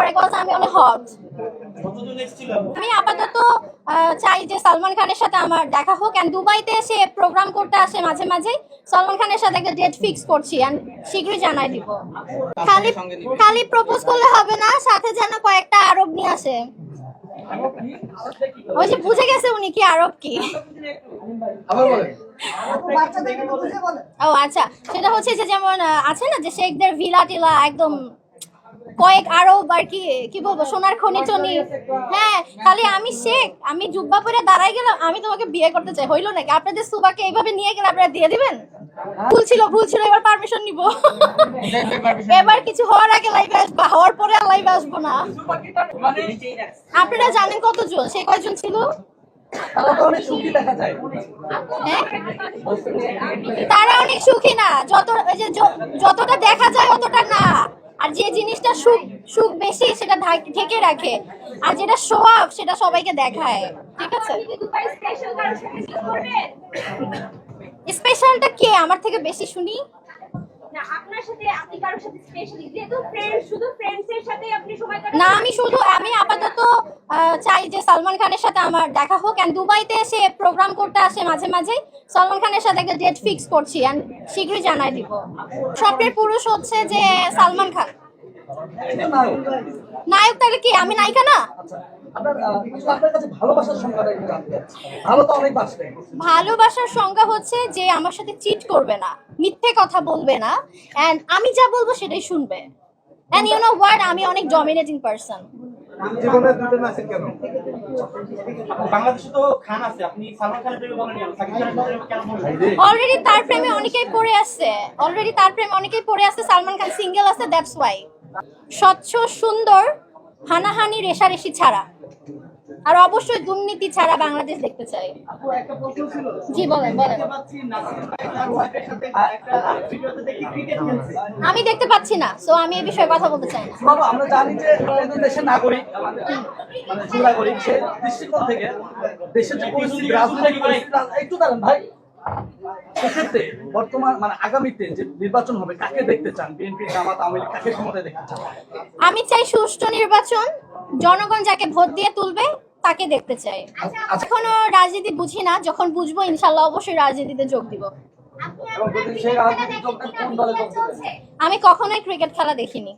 করে কজ আমি অনেক হট আমি আপাতত আহ, চাই যে সালমান খানের সাথে আমার দেখা হোক। এন্ড দুবাইতে এসে প্রোগ্রাম করতে আসে মাঝে মাঝে সালমান খানের সাথে একটা ডেট ফিক্স করছি এন্ড শীঘ্রই জানাই দিব। খালি খালি প্রপোজ করলে হবে না সাথে যেন কয়েকটা আরব নিয়ে আসে। ওই যে বুঝে গেছে উনি কি আরব কি। ও আচ্ছা। সেটা হচ্ছে যে যেমন আছে না যে শেখদের ভিলা টিলা একদম কয়েক আরও আর কি কি বলব, সোনার খনি টনি। হ্যাঁ খালি আমি শেখ, আমি জুব্বা পরে দাঁড়াই গেলাম, আমি তোমাকে বিয়ে করতে চাই, হইল নাকি? আপনাদের সুবাকে এইভাবে নিয়ে গেলে আপনারা দিয়ে দিবেন? ভুল ছিল ভুল ছিল, এবার পারমিশন নিব। এবার কিছু হওয়ার আগে লাইভে আসব, হওয়ার পরে লাইভে আসব না। আপনারা জানেন কতজন? সে কয়জন ছিল? হ্যাঁ? তারা অনেক সুখী না, যত যতটা দেখা যায় অতটা না। যে জিনিসটা সুখ সুখ বেশি সেটা ঢাক- রাখে। আর যেটা শো অফ সেটা সবাইকে দেখায়। ঠিক আছে? স্পেশালটা কে? আমার থেকে বেশি শুনি। না আমি শুধু আমি আপাতত চাই যে সালমান খানের সাথে আমার দেখা হোক। দুবাইতে এসে প্রোগ্রাম করতে আসে মাঝে মাঝে। সালমান খানের সাথে একটা ডেট ফিক্স করছি। এন্ড শীঘ্রই জানাই দিব। স্বপ্নের পুরুষ হচ্ছে যে সালমান খান। নায়ক তাহলে কি? আমি নায়িকা না? কাছে ভালোবাসার সংজ্ঞা হচ্ছে যে আমার সাথে চিট করবে না মিথ্যে কথা বলবে না এন্ড আমি যা বলব সেটাই শুনবে। এন্ড ইউ নো ওয়ার্ড আমি অনেক ডমিনেটিং পারসন জীবনে দুটো আছে কেন? বাংলাদেশে তো খান আছে আপনি সালমান খানের প্রেমে বলেন সাকিব খানের প্রেমে কেন বললেন অলরেডি তার প্রেমে অনেকেই পড়ে আছে। অলরেডি তার প্রেমে অনেকেই পড়ে আছে সালমান খান সিঙ্গেল আছে দ্যাটস ওয়াই স্বচ্ছ সুন্দর হানাহানি রেশারেশি ছাড়া। আর অবশ্যই দুর্নীতি ছাড়া বাংলাদেশ দেখতে চাই। আপু একটা প্রশ্ন ছিল। জি বলেন বলেন। দেখতে পাচ্ছি নাসির ভাই তার ওয়াইফের সাথে একটা ভিডিওতে দেখি ক্রিকেট খেলছে। আমি দেখতে পাচ্ছি না সো আমি এই বিষয়ে কথা বলতে চাই না। বাবা আমরা জানি যে দেশের নাগরিক মানে যে নাগরিক সে দৃষ্টিকোণ থেকে দেশের যে পরিস্থিতি রাজনৈতিক পরিস্থিতি, একটু দাঁড়ান ভাই। সেক্ষেত্রে বর্তমান মানে আগামীতে যে নির্বাচন হবে কাকে দেখতে চান? বিএনপি জামাত আওয়ামী লীগ কাকে ক্ষমতায় দেখতে চান? আমি চাই সুষ্ঠু নির্বাচন। জনগণ যাকে ভোট দিয়ে তুলবে তাকে দেখতে চাই। আচ্ছা। এখনও রাজনীতি বুঝি না যখন বুঝব ইনশাল্লাহ অবশ্যই রাজনীতিতে যোগ দিব। আমি কখনোই ক্রিকেট খেলা দেখিনি।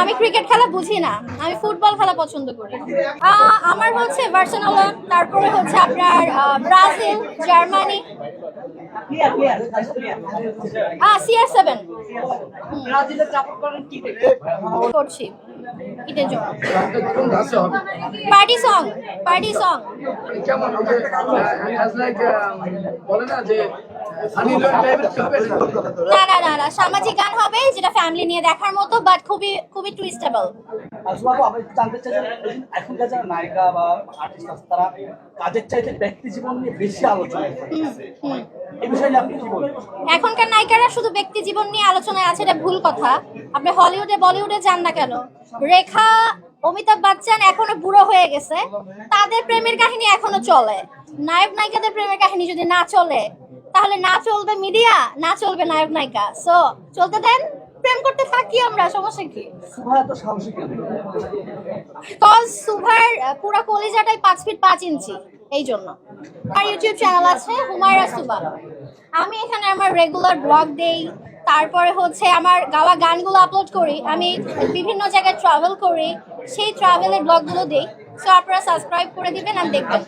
আমি ক্রিকেট খেলা বুঝি না। আমি ফুটবল খেলা পছন্দ করি। আমার হচ্ছে বার্সেলোনা তারপরে হচ্ছে আপনার ব্রাজিল জার্মানি। সিআর সেভেন ব্রাজিলের সাপোর্ট করেন কি দেখে করছি। ঈদের জন্য? Party song party song. কেমন ওকে অ্যাজ লাইক বলে না যে না না না না সামাজিক গান হবে যেটা ফ্যামিলি নিয়ে দেখার মতো বাট খুবই খুবই টুইস্টেবল আসলে বাবু আমি একটু জানতে চাই যে এখনকার যারা নায়িকা বা আর্টিস্ট তারা কাজের চাইতে ব্যক্তি জীবন নিয়ে বেশি আলোচনা করে? বিষয়ে আপনি কি বলবেন? এখনকার নায়িকারা শুধু ব্যক্তি জীবন নিয়ে আলোচনায় আছে এটা ভুল কথা। আপনি হলিউডে বলিউডে যান না কেন? রেখা অমিতাভ বচ্চন এখনও বুড়ো হয়ে গেছে। তাদের প্রেমের কাহিনী এখনও চলে। নায়ক নায়িকাদের প্রেমের কাহিনী যদি না চলে তাহলে না চলবে মিডিয়া না চলবে নায়ক নায়িকা। সো চলতে দেন প্রেম করতে থাকি আমরা সমস্যা কি? সুভা কজ সুভার পুরো কলিজাটাই পাঁচ ফিট পাঁচ ইঞ্চি এই জন্য। আর ইউটিউব চ্যানেল আছে হুমায়রা সুবা আমি এখানে আমার রেগুলার ব্লগ দেই, তারপরে হচ্ছে আমার গাওয়া গানগুলো আপলোড করি, আমি বিভিন্ন জায়গায় ট্রাভেল করি, সেই ট্রাভেলের ব্লগগুলো দিই। সো আপনারা সাবস্ক্রাইব করে দিবেন আর দেখবেন।